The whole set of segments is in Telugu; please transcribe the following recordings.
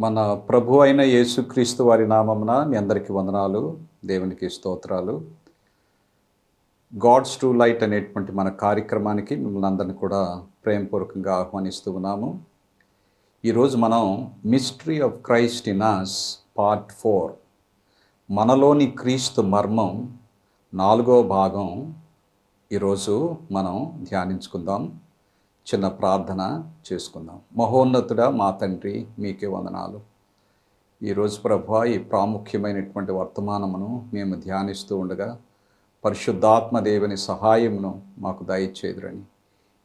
మన ప్రభు అయిన యేసుక్రీస్తు వారి నామమున మీ అందరికీ వందనాలు దేవునికి స్తోత్రాలు. గాడ్స్ టు లైట్ అనేటువంటి మన కార్యక్రమానికి మిమ్మల్ని అందరిని కూడా ప్రేమపూర్వకంగా ఆహ్వానిస్తూ ఉన్నాము. ఈరోజు మనం mystery of Christ in part four మనలోని క్రీస్తు మర్మం నాలుగో భాగం ఈరోజు మనం ధ్యానించుకుందాం. చిన్న ప్రార్థన చేసుకుందాం. మహోన్నతుడా మా తండ్రి మీకే వందనాలు. ఈరోజు ప్రభు ఈ ప్రాముఖ్యమైనటువంటి వర్తమానమును మేము ధ్యానిస్తూ ఉండగా పరిశుద్ధాత్మ దేవుని సహాయమును మాకు దయచేదురని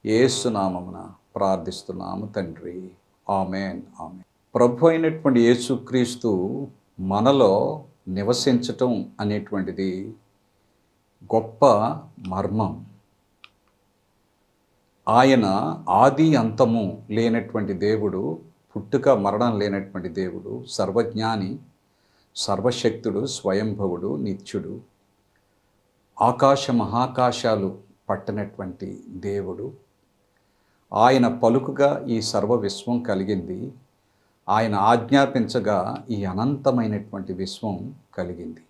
ఏసునామమున ప్రార్థిస్తున్నాము తండ్రి. ఆమెన్ ఆమె ప్రభు అయినటువంటి యేసుక్రీస్తు మనలో నివసించటం అనేటువంటిది గొప్ప మర్మం. ఆయన ఆది అంతము లేనటువంటి దేవుడు పుట్టుక మరణం లేనటువంటి దేవుడు సర్వజ్ఞాని సర్వశక్తుడు స్వయంభవుడు నిత్యుడు ఆకాశ మహాకాశాలు పట్టనటువంటి దేవుడు. ఆయన పలుకుగా ఈ సర్వ విశ్వం కలిగింది. ఆయన ఆజ్ఞాపించగా ఈ అనంతమైనటువంటి విశ్వం కలిగింది.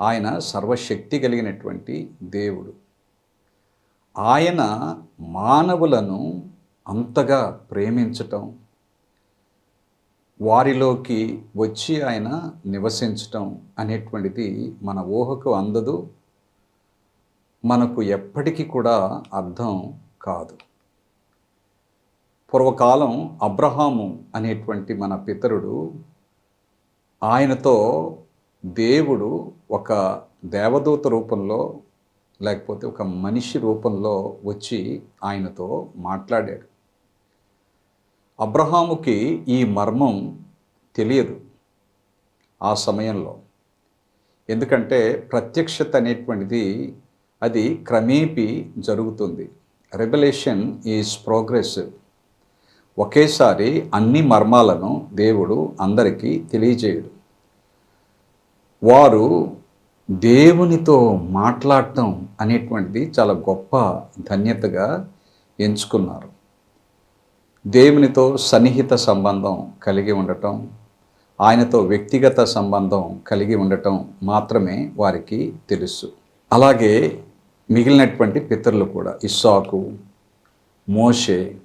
ఆయన సర్వశక్తి కలిగినటువంటి దేవుడు. ఆయన మానవులను అంతగా ప్రేమించటం వారిలోకి వచ్చి ఆయన నివసించటం అనేటువంటిది మన ఊహకు అందదు. మనకు ఎప్పటికీ కూడా అర్థం కాదు. పూర్వకాలం అబ్రహాము అనేటువంటి మన పితరుడు ఆయనతో దేవుడు ఒక దేవదూత రూపంలో లేకపోతే ఒక మనిషి రూపంలో వచ్చి ఆయనతో మాట్లాడాడు. అబ్రహాముకి ఈ మర్మం తెలియదు ఆ సమయంలో. ఎందుకంటే ప్రత్యక్షత అనేటువంటిది అది క్రమేపీ జరుగుతుంది. రెవల్యూషన్ ఈజ్ ప్రోగ్రెసివ్ ఒకేసారి అన్ని మర్మాలను దేవుడు అందరికీ తెలియజేయడు. వారు దేవునితో మాట్లాడటం అనేటువంటిది చాలా గొప్ప ధన్యతగా ఎంచుకున్నారు. దేవునితో సన్నిహిత సంబంధం కలిగి ఉండటం ఆయనతో వ్యక్తిగత సంబంధం కలిగి ఉండటం మాత్రమే వారికి తెలుసు. అలాగే మిగిలినటువంటి పితరులు కూడా ఇస్సాకు మోషే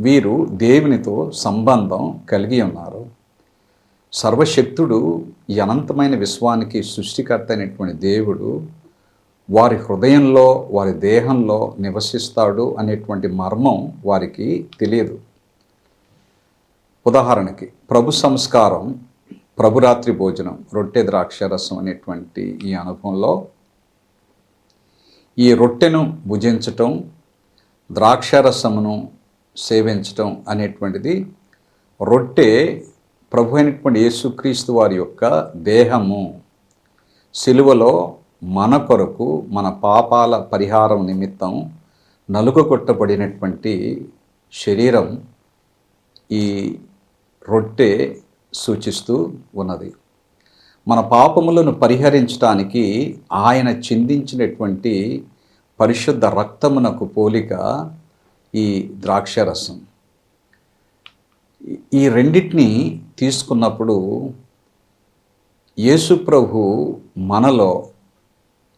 వీరు దేవునితో సంబంధం కలిగి ఉన్నారు. సర్వశక్తుడు ఈ అనంతమైన విశ్వానికి సృష్టికర్త అయినటువంటి దేవుడు వారి హృదయంలో వారి దేహంలో నివసిస్తాడు అనేటువంటి మర్మం వారికి తెలియదు. ఉదాహరణకి ప్రభు సంస్కారం ప్రభురాత్రి భోజనం రొట్టె ద్రాక్షరసం అనేటువంటి ఈ అనుభవంలో ఈ రొట్టెను భుజించటం ద్రాక్షరసమును సేవించటం అనేటువంటిది రొట్టె ప్రభు అయినటువంటి యేసుక్రీస్తు వారి యొక్క దేహము సిలువలో మన కొరకు మన పాపాల పరిహారం నిమిత్తం నలుగొట్టబడినటువంటి శరీరం ఈ రొట్టె సూచిస్తూ ఉన్నది. మన పాపములను పరిహరించడానికి ఆయన చిందించినటువంటి పరిశుద్ధ రక్తమునకు పోలిక ఈ ద్రాక్షరసం. ఈ రెండింటిని తీసుకున్నప్పుడు యేసుప్రభు మనలో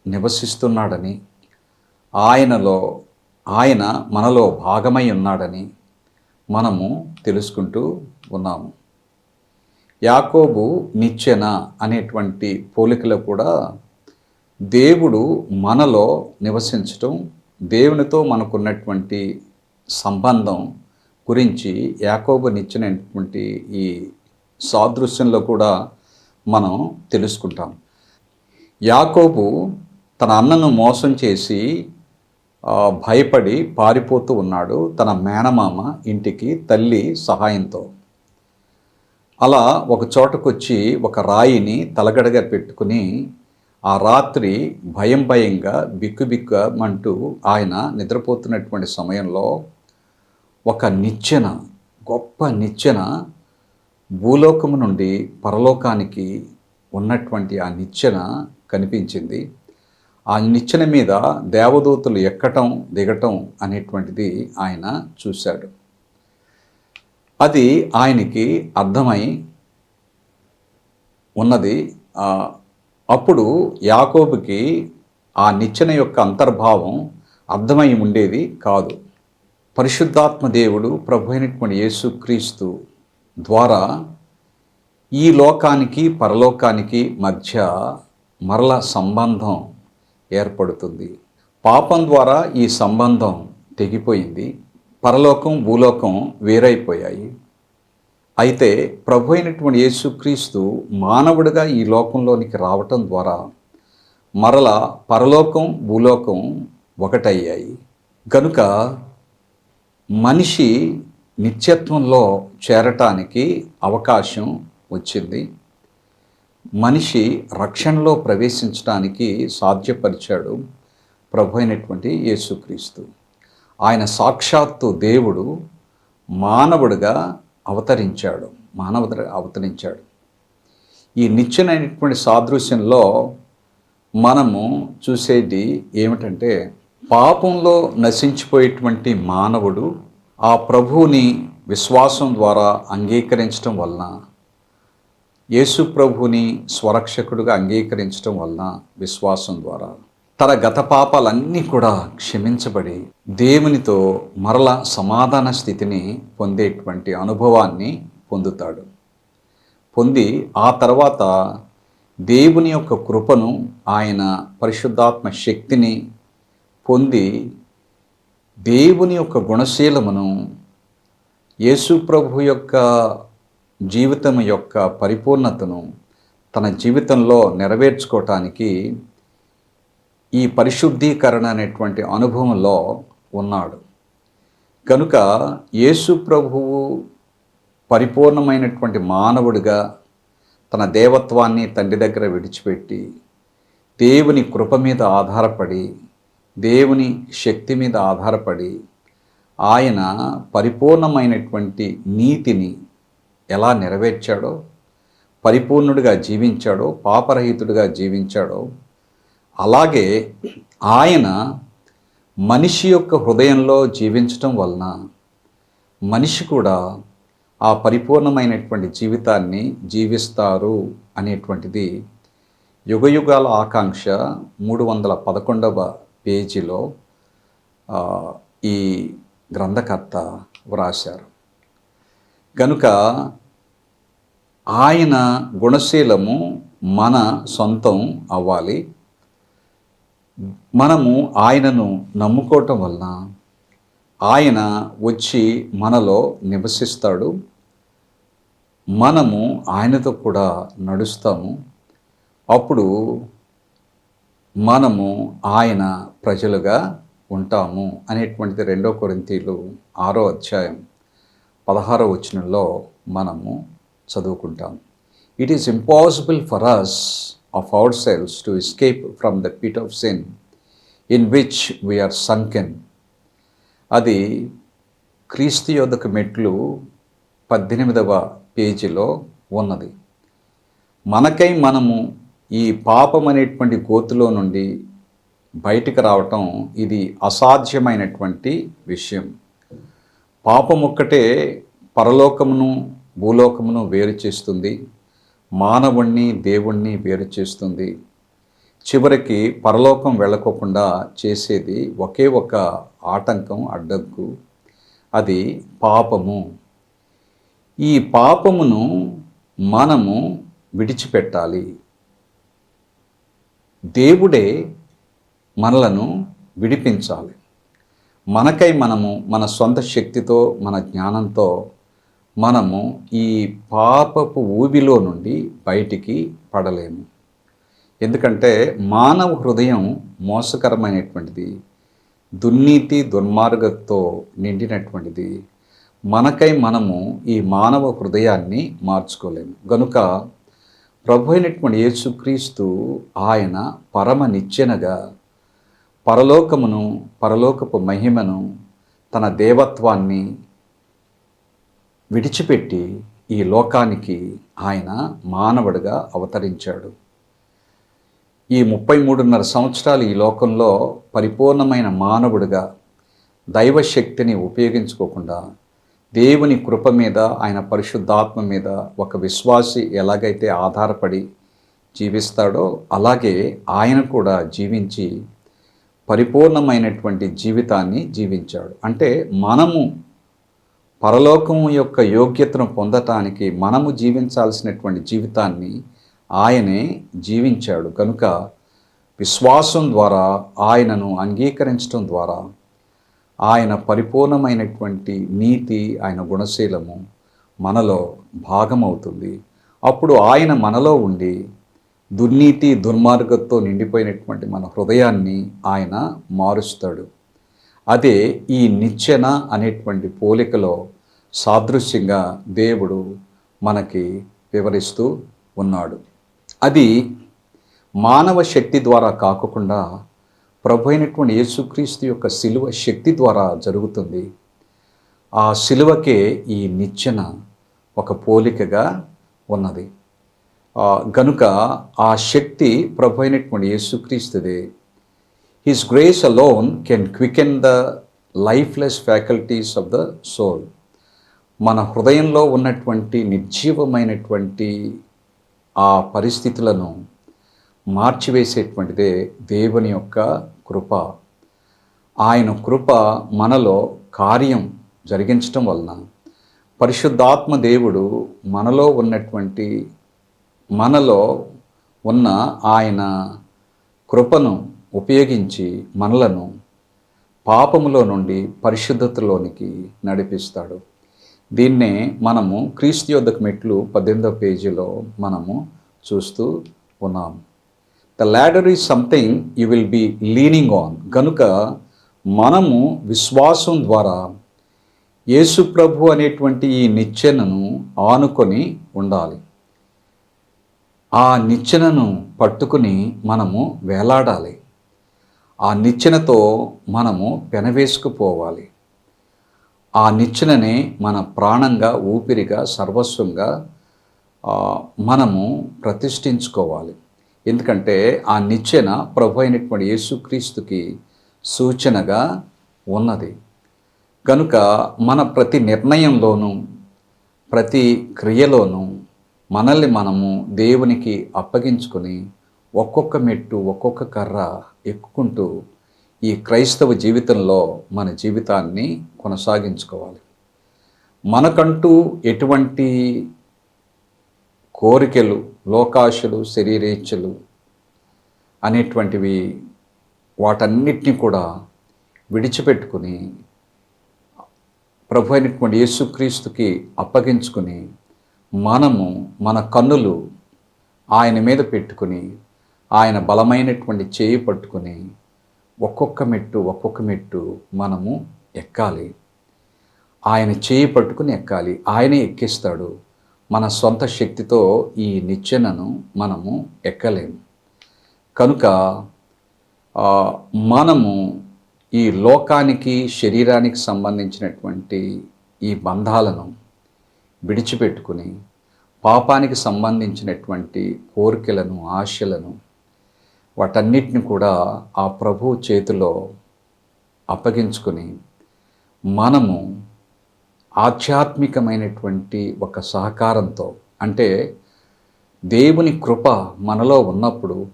నివసిస్తున్నాడని ఆయనలో ఆయన మనలో భాగమై ఉన్నాడని మనము తెలుసుకుంటూ ఉన్నాము. యాకోబు నిచ్చెన అనేటువంటి పోలికలో కూడా దేవుడు మనలో నివసించటం దేవునితో మనకున్నటువంటి సంబంధం గురించి యాకోబునిచ్చినటువంటి ఈ సాదృశ్యంలో కూడా మనం తెలుసుకుంటాం. యాకోబు తన అన్నను మోసం చేసి భయపడి పారిపోతూ ఉన్నాడు తన మేనమామ ఇంటికి తల్లి సహాయంతో. అలా ఒక చోటకొచ్చి ఒక రాయిని తలగడగా పెట్టుకుని ఆ రాత్రి భయం భయంగా బిక్కుబిక్కమంటూ ఆయన నిద్రపోతున్నటువంటి సమయంలో ఒక నిచ్చెన గొప్ప నిచ్చెన భూలోకము నుండి పరలోకానికి ఉన్నటువంటి ఆ నిచ్చెన కనిపించింది. ఆ నిచ్చెన మీద దేవదూతలు ఎక్కటం దిగటం అనేటువంటిది ఆయన చూశాడు. అది ఆయనకి అర్థమై ఉన్నది. అప్పుడు యాకోబుకి ఆ నిచ్చెన యొక్క అంతర్భావం అర్థమై ఉండేది కాదు. పరిశుద్ధాత్మ దేవుడు ప్రభు అయినటువంటి యేసుక్రీస్తు ద్వారా ఈ లోకానికి పరలోకానికి మధ్య మరల సంబంధం ఏర్పడుతుంది. పాపం ద్వారా ఈ సంబంధం తెగిపోయింది. పరలోకం భూలోకం వేరైపోయాయి. అయితే ప్రభు అయినటువంటి యేసుక్రీస్తు మానవుడిగా ఈ లోకంలోనికి రావటం ద్వారా మరల పరలోకం భూలోకం ఒకటయ్యాయి. కనుక మనిషి నిత్యత్వంలో చేరటానికి అవకాశం వచ్చింది. మనిషి రక్షణలో ప్రవేశించడానికి సాధ్యపరిచాడు ప్రభు అయినటువంటి యేసుక్రీస్తు. ఆయన సాక్షాత్తు దేవుడు మానవుడిగా అవతరించాడు మానవుడు అవతరించాడు. ఈ నిత్యనైనటువంటి సాదృశ్యంలో మనము చూసేది ఏమిటంటే పాపంలో నశించిపోయేటువంటి మానవుడు ఆ ప్రభువుని విశ్వాసం ద్వారా అంగీకరించడం వలన యేసు ప్రభువుని స్వరక్షకుడుగా అంగీకరించడం వలన విశ్వాసం ద్వారా తన గత పాపాలన్నీ కూడా క్షమించబడి దేవునితో మరల సమాధాన స్థితిని పొందేటువంటి అనుభవాన్ని పొందుతాడు. పొంది ఆ తర్వాత దేవుని యొక్క కృపను ఆయన పరిశుద్ధాత్మ శక్తిని పొంది దేవుని యొక్క గుణశీలమును యేసు ప్రభు యొక్క జీవితం యొక్క పరిపూర్ణతను తన జీవితంలో నెరవేర్చుకోవటానికి ఈ పరిశుద్ధీకరణ అనేటువంటి అనుభవంలో ఉన్నాడు. కనుక యేసు ప్రభువు పరిపూర్ణమైనటువంటి మానవుడిగా తన దేవత్వాన్ని తండ్రి దగ్గర విడిచిపెట్టి దేవుని కృప మీద ఆధారపడి దేవుని శక్తి మీద ఆధారపడి ఆయన పరిపూర్ణమైనటువంటి నీతిని ఎలా నెరవేర్చాడో పరిపూర్ణుడిగా జీవించాడో పాపరహితుడిగా జీవించాడో అలాగే ఆయన మనిషి యొక్క హృదయంలో జీవించటం వలన మనిషి కూడా ఆ పరిపూర్ణమైనటువంటి జీవితాన్ని జీవిస్తారు అనేటువంటిది యుగయుగాల ఆకాంక్ష మూడు వందల పదకొండవ పేజీలో ఈ గ్రంథకర్త వ్రాశారు. గనుక ఆయన గుణశీలము మన సొంతం అవ్వాలి. మనము ఆయనను నమ్ముకోవటం వలన ఆయన వచ్చి మనలో నివసిస్తాడు. మనము ఆయనతో కూడా నడుస్తాము. అప్పుడు మనము ఆయన ప్రజలుగా ఉంటాము అనేటువంటిది రెండో కొరింతీలు ఆరో అధ్యాయం పదహారో వచనంలో మనము చదువుకుంటాం. It is impossible for us of our selves to escape from the pit of sin in which we are sunken అది క్రీస్తు యోధక మెట్లు పద్దెనిమిదవ పేజీలో ఉన్నది. మనకై మనము ఈ పాపం అనేటువంటి గోతులో నుండి బయటికి రావటం ఇది అసాధ్యమైనటువంటి విషయం. పాపం ఒక్కటే పరలోకమును భూలోకమును వేరు చేస్తుంది. మానవుణ్ణి దేవుణ్ణి వేరు చేస్తుంది. చివరికి పరలోకం వెళ్ళకోకుండా చేసేది ఒకే ఒక ఆటంకం అడ్డంకు. అది పాపము. ఈ పాపమును మనము విడిచిపెట్టాలి. దేవుడే మనలను విడిపించాలి. మనకై మనము మన సొంత శక్తితో మన జ్ఞానంతో మనము ఈ పాపపు ఊబిలో నుండి బయటికి పడలేము. ఎందుకంటే మానవ హృదయం మోసకరమైనటువంటిది దుర్నీతి దుర్మార్గంతో నిండినటువంటిది. మనకై మనము ఈ మానవ హృదయాన్ని మార్చుకోలేము. గనుక ప్రభు అయినటువంటి యేసుక్రీస్తు ఆయన పరమ నిచ్చెనగా పరలోకమును పరలోకపు మహిమను తన దేవత్వాన్ని విడిచిపెట్టి ఈ లోకానికి ఆయన మానవుడిగా అవతరించాడు. ఈ ముప్పై మూడున్నర సంవత్సరాలు ఈ లోకంలో పరిపూర్ణమైన మానవుడిగా దైవశక్తిని ఉపయోగించుకోకుండా దేవుని కృప మీద ఆయన పరిశుద్ధాత్మ మీద ఒక విశ్వాసి ఎలాగైతే ఆధారపడి జీవిస్తాడో అలాగే ఆయన కూడా జీవించి పరిపూర్ణమైనటువంటి జీవితాన్ని జీవించాడు. అంటే మనము పరలోకం యొక్క యోగ్యతను పొందటానికి మనము జీవించాల్సినటువంటి జీవితాన్ని ఆయనే జీవించాడు. కనుక విశ్వాసం ద్వారా ఆయనను అంగీకరించడం ద్వారా ఆయన పరిపూర్ణమైనటువంటి నీతి ఆయన గుణశీలము మనలో భాగమవుతుంది. అప్పుడు ఆయన మనలో ఉండి దుర్నీతి దుర్మార్గంతో నిండిపోయినటువంటి మన హృదయాన్ని ఆయన మారుస్తాడు. అదే ఈ నిచ్చెన అనేటువంటి పోలికలో సాదృశ్యంగా దేవుడు మనకి వివరిస్తూ ఉన్నాడు. అది మానవ శక్తి ద్వారా కాకుండా ప్రభు అయినటువంటి యేసుక్రీస్తు యొక్క శిలువ శక్తి ద్వారా జరుగుతుంది. ఆ శిలువకే ఈ నిచ్చెన ఒక పోలికగా ఉన్నది. గనుక ఆ శక్తి ప్రభు అయినటువంటి యేసుక్రీస్తుదే. His grace alone can quicken the lifeless faculties of the soul మన హృదయంలో ఉన్నటువంటి నిర్జీవమైనటువంటి ఆ పరిస్థితులను మార్చివేసేటువంటిదే దేవుని యొక్క కృప. ఆయన కృప మనలో కార్యం జరిగించటం వలన పరిశుద్ధాత్మ దేవుడు మనలో ఉన్నటువంటి మనలో ఉన్న ఆయన కృపను ఉపయోగించి మనలను పాపములో నుండి పరిశుద్ధతలోనికి నడిపిస్తాడు. దీన్నే మనము క్రీస్తు యొద్దకు మెట్లు పద్దెనిమిదవ పేజీలో మనము చూస్తూ ఉన్నాం. The ladder is something you will be leaning on కనుక మనము విశ్వాసం ద్వారా యేసు ప్రభు అనేటువంటి ఈ నిచ్చెనను ఆనుకొని ఉండాలి. ఆ నిచ్చెనను పట్టుకుని మనము వేలాడాలి. ఆ నిచ్చెనతో మనము పెనవేసుకుపోవాలి. ఆ నిచ్చెననే మన ప్రాణంగా ఊపిరిగా సర్వస్వంగా మనము ప్రతిష్ఠించుకోవాలి. ఎందుకంటే ఆ నిచ్చెన ప్రభు అయినటువంటి యేసుక్రీస్తుకి సూచనగా ఉన్నది. కనుక మన ప్రతి నిర్ణయంలోనూ ప్రతి క్రియలోనూ మనల్ని మనము దేవునికి అప్పగించుకొని ఒక్కొక్క మెట్టు ఒక్కొక్క కర్ర ఎక్కుకుంటూ ఈ క్రైస్తవ జీవితంలో మన జీవితాన్ని కొనసాగించుకోవాలి. మనకంటూ ఎటువంటి కోరికలు లోకాశలు శరీరేచ్ఛలు అనేటువంటివి వాటన్నిటిని కూడా విడిచిపెట్టుకుని ప్రభు అయినటువంటి యేసుక్రీస్తుకి అప్పగించుకుని మనము మన కన్నులు ఆయన మీద పెట్టుకుని ఆయన బలమైనటువంటి చేయి పట్టుకుని ఒక్కొక్క మెట్టు ఒక్కొక్క మెట్టు మనము ఎక్కాలి. ఆయన చేయి పట్టుకుని ఎక్కాలి. ఆయనే ఎక్కిస్తాడు. మన సొంత శక్తితో ఈ నిచ్చెనను మనము ఎక్కలేము. కనుక మనము ఈ లోకానికి శరీరానికి సంబంధించినటువంటి ఈ బంధాలను విడిచిపెట్టుకుని పాపానికి సంబంధించినటువంటి కోరికలను ఆశలను వాటన్నిటిని కూడా ఆ ప్రభు చేతిలో అప్పగించుకొని మనము ఆధ్యాత్మికమైనటువంటి ఒక సహకారంతో అంటే దేవుని కృప మనలో ఉన్నప్పుడు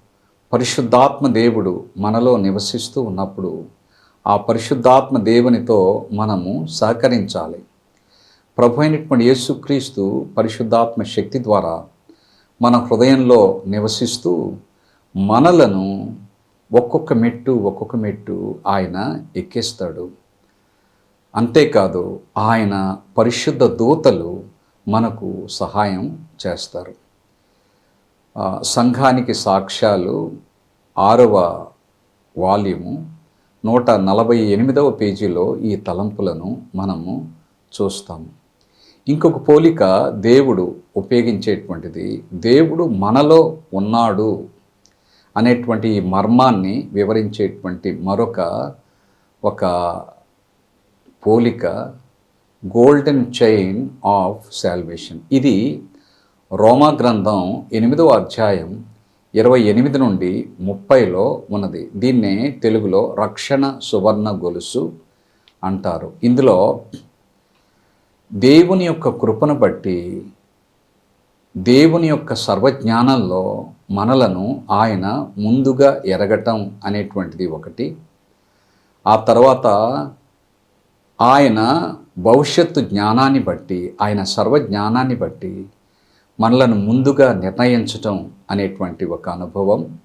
పరిశుద్ధాత్మ దేవుడు మనలో నివసిస్తూ ఉన్నప్పుడు ఆ పరిశుద్ధాత్మ దేవునితో మనము సహకరించాలి. ప్రభు అయినటువంటి యేసుక్రీస్తు పరిశుద్ధాత్మ శక్తి ద్వారా మన హృదయంలో నివసిస్తూ మనలను ఒక్కొక్క మెట్టు ఒక్కొక్క మెట్టు ఆయన ఎక్కిస్తాడు. అంతేకాదు ఆయన పరిశుద్ధ దూతలు మనకు సహాయం చేస్తారు. సంఘానికి సాక్ష్యాలు ఆరవ వాల్యూము నూట నలభై ఎనిమిదవ పేజీలో ఈ తలంపులను మనము చూస్తాము. ఇంకొక పోలిక దేవుడు ఉపయోగించేటువంటిది దేవుడు మనలో ఉన్నాడు అనేటువంటి ఈ మర్మాన్ని వివరించేటువంటి మరొక ఒక పోలిక గోల్డెన్ చైన్ ఆఫ్ శాల్వేషన్ ఇది రోమా గ్రంథం ఎనిమిదవ అధ్యాయం ఇరవై ఎనిమిది నుండి ముప్పైలో ఉన్నది. దీన్నే తెలుగులో రక్షణ సువర్ణ గొలుసు అంటారు. ఇందులో దేవుని యొక్క కృపను బట్టి దేవుని యొక్క సర్వజ్ఞానంలో మనలను ఆయన ముందుగా ఎరగటం అనేటువంటిది ఒకటి. ఆ తర్వాత ఆయన భవిష్యత్తు జ్ఞానాన్ని బట్టి ఆయన సర్వజ్ఞానాన్ని బట్టి మనలను ముందుగా నిర్ణయించటం అనేటువంటి ఒక అనుభవం.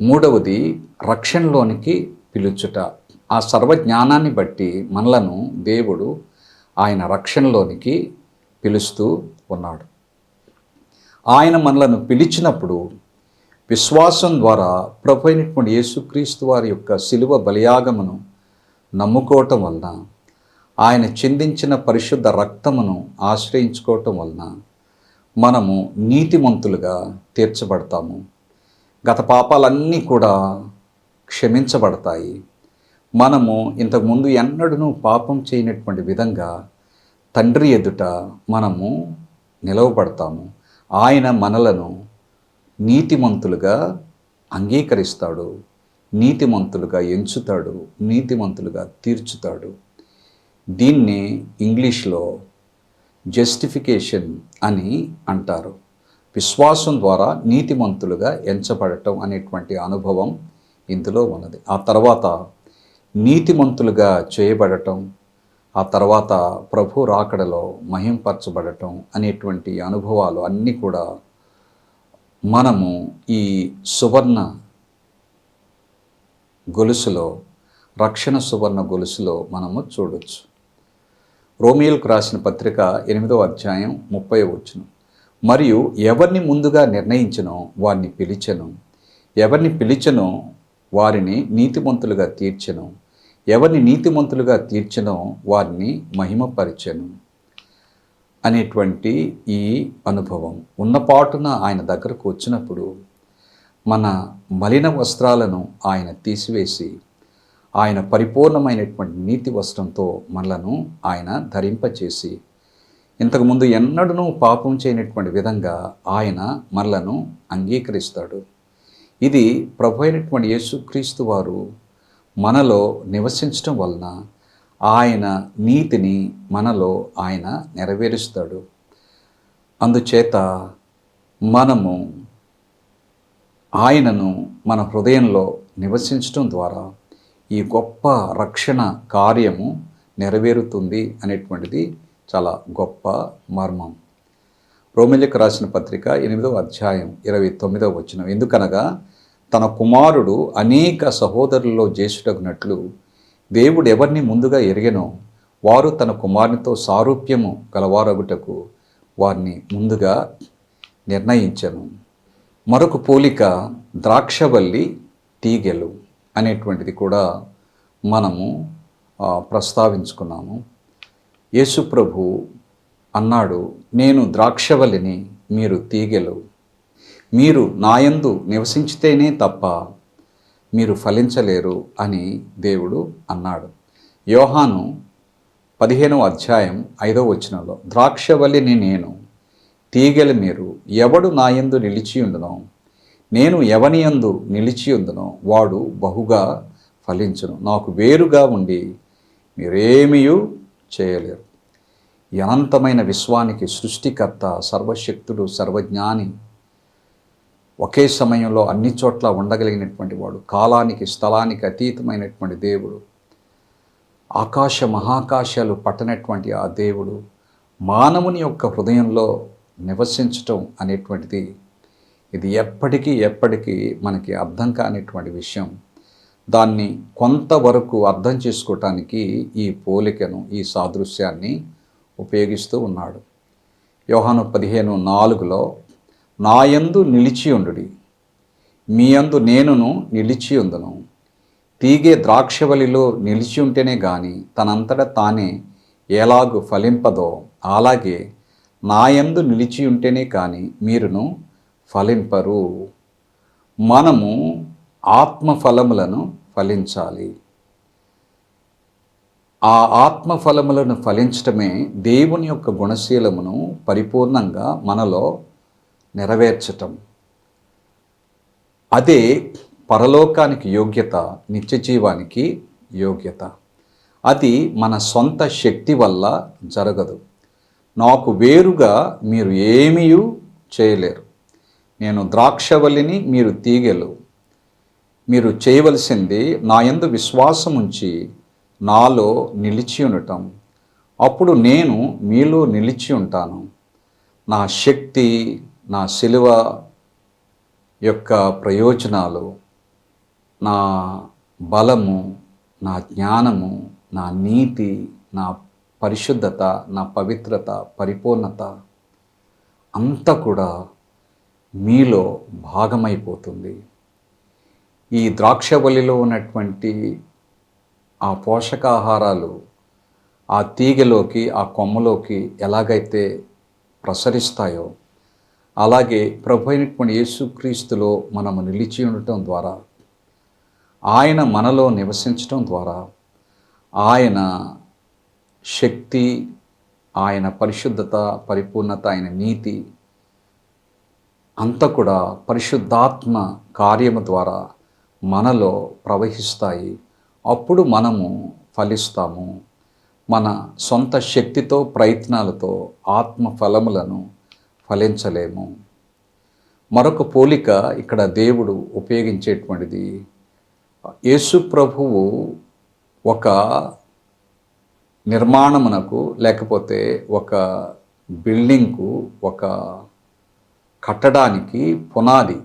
మూడవది రక్షణలోనికి పిలుచుట. ఆ సర్వజ్ఞానాన్ని బట్టి మనలను దేవుడు ఆయన రక్షణలోనికి పిలుస్తూ ఉన్నాడు. ఆయన మనలను పిలిచినప్పుడు విశ్వాసం ద్వారా ప్రభు అయినటువంటి యేసుక్రీస్తు వారి యొక్క శిలువ బలియాగమును నమ్ముకోవటం వలన ఆయన చిందించిన పరిశుద్ధ రక్తమును ఆశ్రయించుకోవటం వలన మనము నీతిమంతులుగా తీర్చబడతాము. గత పాపాలన్నీ కూడా క్షమించబడతాయి. మనము ఇంతకుముందు ఎన్నడూ పాపం చేయనటువంటి విధంగా తండ్రి ఎదుట మనము నిలవబడతాము. ఆయన మనలను నీతిమంతులుగా అంగీకరిస్తాడు. నీతిమంతులుగా ఎంచుతాడు నీతిమంతులుగా తీర్చుతాడు. దీన్ని ఇంగ్లీష్లో జస్టిఫికేషన్ అని అంటారు. విశ్వాసం ద్వారా నీతిమంతులుగా ఎంచబడటం అనేటువంటి అనుభవం ఇందులో ఉన్నది. ఆ తర్వాత నీతిమంతులుగా చేయబడటం ఆ తర్వాత ప్రభు రాకడలో మహింపరచబడటం అనేటువంటి అనుభవాలు అన్నీ కూడా మనము ఈ సువర్ణ గొలుసులో రక్షణ సువర్ణ గొలుసులో మనము చూడొచ్చు. రోమియోలకు రాసిన పత్రిక ఎనిమిదో అధ్యాయం ముప్పై వచ్చును మరియు ఎవరిని ముందుగా నిర్ణయించనో వారిని పిలిచెను. ఎవరిని పిలిచెనో వారిని నీతిమంతులుగా తీర్చెను. ఎవరిని నీతిమంతులుగా తీర్చెనో వారిని మహిమపరిచెను. అనేటువంటి ఈ అనుభవం ఉన్నపాటున ఆయన దగ్గరకు వచ్చినప్పుడు మన మలిన వస్త్రాలను ఆయన తీసివేసి ఆయన పరిపూర్ణమైనటువంటి నీతి వస్త్రంతో మనలను ఆయన ధరింపచేసి ఇంతకుముందు ఎన్నడూ పాపం చేయనటువంటి విధంగా ఆయన మనలను అంగీకరిస్తాడు. ఇది ప్రభు అయినటువంటి యేసుక్రీస్తు వారు మనలో నివసించడం వలన ఆయన నీతిని మనలో ఆయన నెరవేరుస్తాడు. అందుచేత మనము ఆయనను మన హృదయంలో నివసించడం ద్వారా ఈ గొప్ప రక్షణ కార్యము నెరవేరుతుంది అనేటువంటిది చాలా గొప్ప మర్మం. రోమిలకు రాసిన పత్రిక ఎనిమిదవ అధ్యాయం ఇరవై తొమ్మిదవ వచ్చిన ఎందుకనగా తన కుమారుడు అనేక సహోదరుల్లో జ్యేష్ఠుడగునట్లు దేవుడు ఎవరిని ముందుగా ఎరిగెనో వారు తన కుమారునితో సారూప్యము గలవారగుటకు వారిని ముందుగా నిర్ణయించను. మరొక పోలిక ద్రాక్షవల్లి తీగెలు అనేటువంటిది కూడా మనము ప్రస్తావించుకున్నాము. యేసుప్రభు అన్నాడు నేను ద్రాక్షవల్లిని మీరు తీగెలు. మీరు నాయందు నివసించితేనే తప్ప మీరు ఫలించలేరు అని దేవుడు అన్నాడు. యోహాను పదిహేనవ అధ్యాయం ఐదవ వచనంలో ద్రాక్షవల్లిని నేను తీగల మీరు ఎవడు నాయందు నిలిచి ఉండునో నేను ఎవని యందు నిలిచి ఉందునో వాడు బహుగా ఫలించును. నాకు వేరుగా ఉండి మీరేమీయూ చేయలేరు. ఈ అనంతమైన విశ్వానికి సృష్టికర్త సర్వశక్తుడు సర్వజ్ఞాని ఒకే సమయంలో అన్ని చోట్ల ఉండగలిగినటువంటి వాడు కాలానికి స్థలానికి అతీతమైనటువంటి దేవుడు ఆకాశ మహాకాశాలు పట్టనటువంటి ఆ దేవుడు మానవుని యొక్క హృదయంలో నివసించటం అనేటువంటిది ఇది ఎప్పటికీ ఎప్పటికీ మనకి అర్థం కానిటువంటి విషయం. దాన్ని కొంతవరకు అర్థం చేసుకోవటానికి ఈ పోలికను ఈ సాదృశ్యాన్ని ఉపయోగిస్తూ ఉన్నాడు. యోహాను పదిహేను నాలుగులో నాయందు నిలిచి ఉండుడి. మీ యందు నేనును నిలిచి ఉందును. తీగే ద్రాక్షవలిలో నిలిచి ఉంటేనే గాని తనంతట తానే ఎలాగు ఫలింపదో అలాగే నాయందు నిలిచి ఉంటేనే కానీ మీరును ఫలింపరు. మనము ఆత్మ ఫలములను ఫలించాలి. ఆ ఆత్మ ఫలములను ఫలించటమే దేవుని యొక్క గుణశీలమును పరిపూర్ణంగా మనలో నెరవేర్చటం. అదే పరలోకానికి యోగ్యత నిత్య జీవానికి యోగ్యత. అది మన సొంత శక్తి వల్ల జరగదు. నాకు వేరుగా మీరు ఏమీ చేయలేరు. నేను ద్రాక్షవల్లిని మీరు తీగలు. మీరు చేయవలసింది నా యందు విశ్వాసం ఉంచి నాలో నిలిచి ఉండటం అప్పుడు నేను మీలో నిలిచి ఉంటాను నా శక్తి నా శిలువ యొక్క ప్రయోజనాలు నా బలము నా జ్ఞానము నా నీతి నా పరిశుద్ధత నా పవిత్రత పరిపూర్ణత అంతా కూడా మీలో భాగమైపోతుంది. ఈ ద్రాక్షవల్లిలో ఉన్నటువంటి ఆ పోషకాహారాలు ఆ తీగలోకి ఆ కొమ్మలోకి ఎలాగైతే ప్రసరిస్తాయో అలాగే ప్రభు అయినటువంటి యేసుక్రీస్తులో మనము నిలిచి ఉండటం ద్వారా ఆయన మనలో నివసించటం ద్వారా ఆయన శక్తి ఆయన పరిశుద్ధత పరిపూర్ణత ఆయన నీతి అంతా కూడా పరిశుద్ధాత్మ కార్యము ద్వారా మనలో ప్రవహిస్తాయి. అప్పుడు మనము ఫలిస్తాము. మన సొంత శక్తితో ప్రయత్నాలతో ఆత్మ ఫలములను ఫలించలేము. మరొక పోలిక ఇక్కడ దేవుడు ఉపయోగించేటువంటిది. యేసు ప్రభువు ఒక నిర్మాణమునకు లేకపోతే ఒక బిల్డింగ్కు ఒక కట్టడానికి పునాది.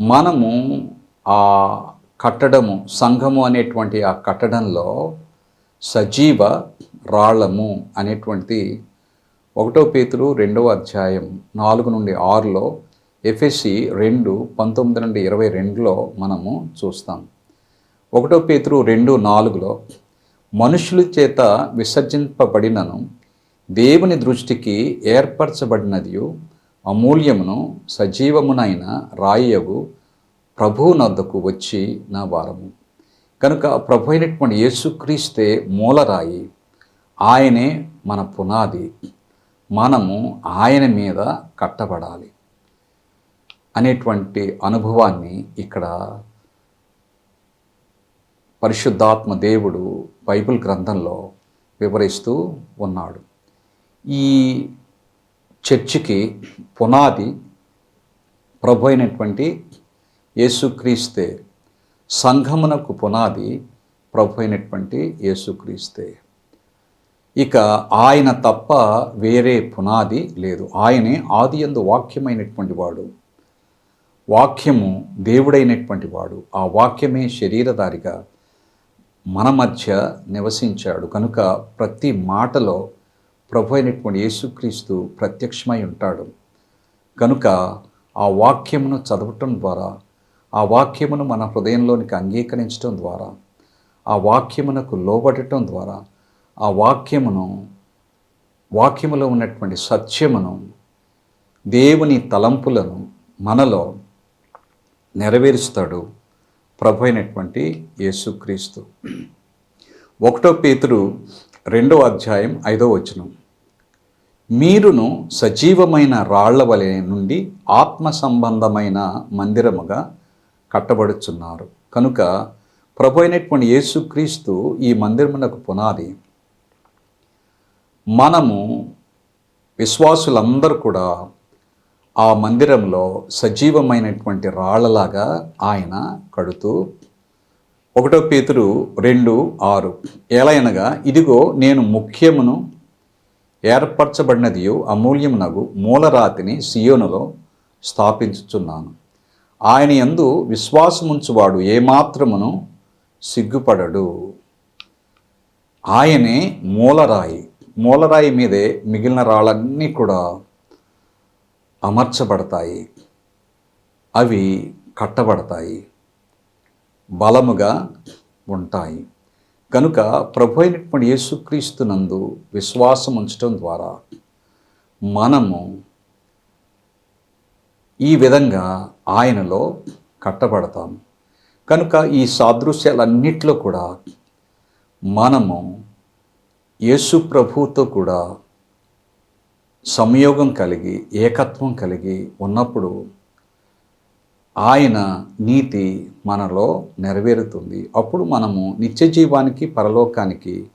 మనము ఆ కట్టడము సంఘము అనేటువంటి ఆ కట్టడంలో సజీవ రాళ్ళము అనేటువంటి ఒకటో పేతురు రెండవ అధ్యాయం నాలుగు నుండి ఆరులో ఎఫ్ఎస్సి రెండు పంతొమ్మిది నుండి ఇరవై రెండులో మనము చూస్తాం. ఒకటో పేతురు రెండు నాలుగులో మనుషుల చేత విసర్జింపబడినను దేవుని దృష్టికి ఏర్పరచబడినదియు అమూల్యమును సజీవమునైన రాయగు ప్రభువు నద్దకు వచ్చి నా వారము కనుక ప్రభు అయినటువంటి యేసుక్రీస్తే మూలరాయి. ఆయనే మన పునాది. మనము ఆయన మీద కట్టబడాలి అనేటువంటి అనుభవాన్ని ఇక్కడ పరిశుద్ధాత్మ దేవుడు బైబిల్ గ్రంథంలో వివరిస్తూ ఉన్నాడు. ఈ చర్చికి పునాది ప్రభు అయినటువంటి యేసుక్రీస్తే సంఘమునకు పునాది ప్రభు అయినటువంటి యేసుక్రీస్తే. ఇక ఆయన తప్ప వేరే పునాది లేదు. ఆయనే ఆది ఎందు వాక్యమైనటువంటి వాడు. వాక్యము దేవుడైనటువంటి వాడు. ఆ వాక్యమే శరీరధారిగా మన మధ్య నివసించాడు. కనుక ప్రతి మాటలో ప్రభు అయినటువంటి యేసుక్రీస్తు ప్రత్యక్షమై ఉంటాడు. కనుక ఆ వాక్యమును చదవటం ద్వారా ఆ వాక్యమును మన హృదయంలోనికి అంగీకరించడం ద్వారా ఆ వాక్యమునకు లోబడటం ద్వారా ఆ వాక్యమును వాక్యములో ఉన్నటువంటి సత్యమును దేవుని తలంపులను మనలో నెరవేరుస్తాడు. ప్రభు అయినటువంటి యేసుక్రీస్తు ఒకటో పేతురు రెండో అధ్యాయం ఐదో వచనం. మీరును సజీవమైన రాళ్ళ వలె నుండి ఆత్మ సంబంధమైన మందిరముగా కట్టబడుచున్నారు. కనుక ప్రభు అయినటువంటి యేసుక్రీస్తు ఈ మందిరమునకు పునాది. మనము విశ్వాసులందరూ కూడా ఆ మందిరంలో సజీవమైనటువంటి రాళ్ళలాగా ఆయన కడుతూ ఒకటో పేతురు రెండు ఆరు ఎలయనగా ఇదిగో నేను ముఖ్యమును ఏర్పరచబడినదియు అమూల్యమునగు మూలరాతిని సియోనులో స్థాపించుచున్నాను. ఆయన యందు విశ్వాసముంచువాడు ఏమాత్రమును సిగ్గుపడడు. ఆయనే మూలరాయి. మూలరాయి మీదే మిగిలిన రాళ్ళన్నీ కూడా అమర్చబడతాయి. అవి కట్టబడతాయి. బలముగా ఉంటాయి. కనుక ప్రభు అయినటువంటి యేసుక్రీస్తునందు విశ్వాసం ఉంచడం ద్వారా మనము ఈ విధంగా ఆయనలో కట్టబడతాము కనుక ఈ సాదృశ్యాలన్నిట్లో కూడా మనము యేసు ప్రభువుతో కూడా సంయోగం కలిగి ఏకత్వం కలిగి ఉన్నప్పుడు ఆయన నీతి మనలో నెరవేరుతుంది. అప్పుడు మనము నిత్య జీవానికి పరలోకానికి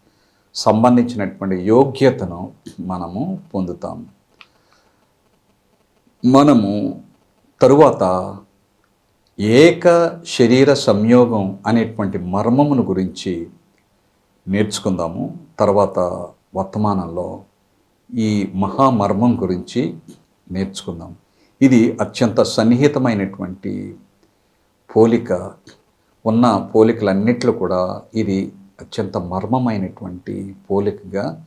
సంబంధించినటువంటి యోగ్యతను మనము పొందుతాం. మనము తరువాత ఏక శరీర సంయోగం అనేటువంటి మర్మమును గురించి నేర్చుకుందాము. తర్వాత వర్తమానంలో ఈ మహామర్మం గురించి నేర్చుకుందాం. ఇది అత్యంత సన్నిహితమైనటువంటి పోలిక. ఉన్న పోలికలన్నిట్లో కూడా ఇది అత్యంత మర్మమైనటువంటి పోలికగా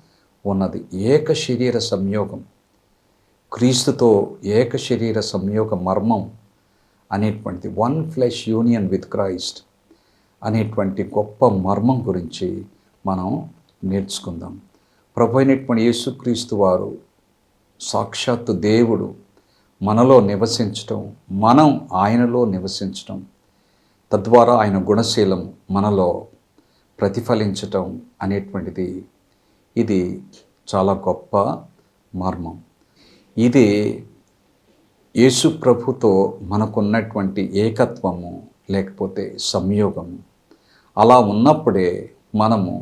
ఉన్నది. ఏక శరీర సంయోగం. క్రీస్తుతో ఏక శరీర సంయోగ మర్మం అనేటువంటిది one flesh union with Christ అనేటువంటి గొప్ప మర్మం గురించి మనం నేర్చుకుందాం. ప్రభు అయినటువంటి యేసుక్రీస్తు వారు సాక్షాత్తు దేవుడు మనలో నివసించటం మనం ఆయనలో నివసించటం తద్వారా ఆయన గుణశీలం మనలో ప్రతిఫలించటం అనేటువంటిది ఇది చాలా గొప్ప మర్మం. ఇది యేసు ప్రభుతో మనకున్నటువంటి ఏకత్వము లేకపోతే సంయోగము. అలా ఉన్నప్పుడే మనము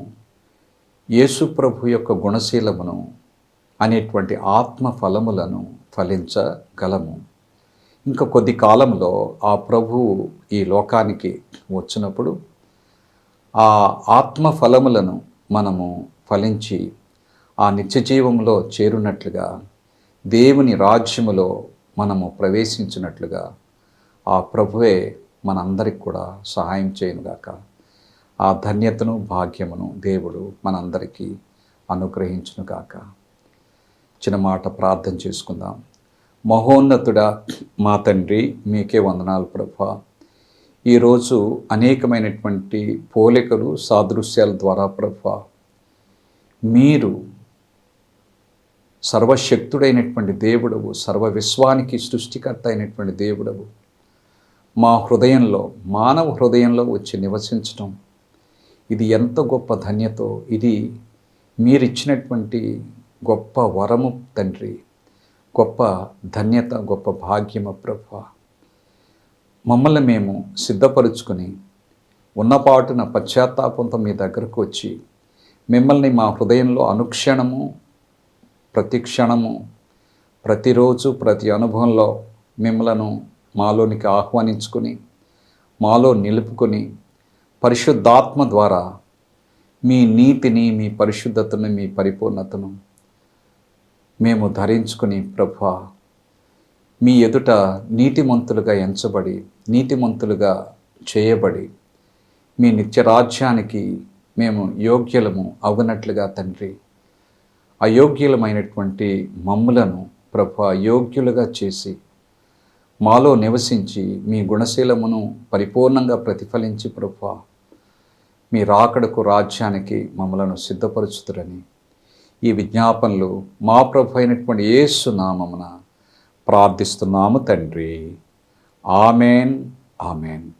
యేసు ప్రభు యొక్క గుణశీలమును అనేటువంటి ఆత్మ ఫలములను ఫలించగలము. ఇంకా కొద్ది కాలంలో ఆ ప్రభువు ఈ లోకానికి వచ్చినప్పుడు ఆ ఆత్మ ఫలములను మనము ఫలించి ఆ నిత్యజీవంలో చేరునట్లుగా దేవుని రాజ్యములో మనము ప్రవేశించినట్లుగా ఆ ప్రభువే మనందరికి కూడా సహాయం చేయనుగాక. ఆ ధన్యతను భాగ్యమును దేవుడు మనందరికీ అనుగ్రహించునుగాక. చిన్న మాట ప్రార్థన చేసుకుందాం. మహోన్నతుడా మా తండ్రి మీకే వందనాలు ప్రభా. ఈరోజు అనేకమైనటువంటి పోలికలు సాదృశ్యాల ద్వారా ప్రభా మీరు సర్వశక్తుడైనటువంటి దేవుడవు సర్వ విశ్వానికి సృష్టికర్త అయినటువంటి దేవుడవు. మా హృదయంలో మానవ హృదయంలో వచ్చి నివసించడం ఇది ఎంత గొప్ప ధన్యతో ఇది మీరిచ్చినటువంటి గొప్ప వరము తండ్రి గొప్ప ధన్యత గొప్ప భాగ్యమ ప్రభ. మమ్మల్ని మేము సిద్ధపరుచుకొని ఉన్నపాటున పశ్చాత్తాపంతో మీ దగ్గరకు వచ్చి మిమ్మల్ని మా హృదయంలో అనుక్షణము ప్రతి క్షణము ప్రతిరోజు ప్రతి అనుభవంలో మిమ్మలను మాలోనికి ఆహ్వానించుకొని మాలో నిలుపుకొని పరిశుద్ధాత్మ ద్వారా మీ నీతిని మీ పరిశుద్ధతను మీ పరిపూర్ణతను మేము ధరించుకుని ప్రభు మీ ఎదుట నీతిమంతులుగా ఎంచబడి నీతిమంతులుగా చేయబడి మీ నిత్యరాజ్యానికి మేము యోగ్యులము అవునట్లుగా తండ్రి. అయోగ్యులమైనటువంటి మమ్ములను ప్రభు యోగ్యులుగా చేసి మాలో నివసించి మీ గుణశీలమును పరిపూర్ణంగా ప్రతిఫలించి ప్రభు మీ రాకడకు రాజ్యానికి మమ్మలను సిద్ధపరుచుతురని ఈ విజ్ఞాపనలు మా ప్రభు అయినటువంటి యేసు నామమున ప్రార్థిస్తున్నాము తండ్రి. Amen amen.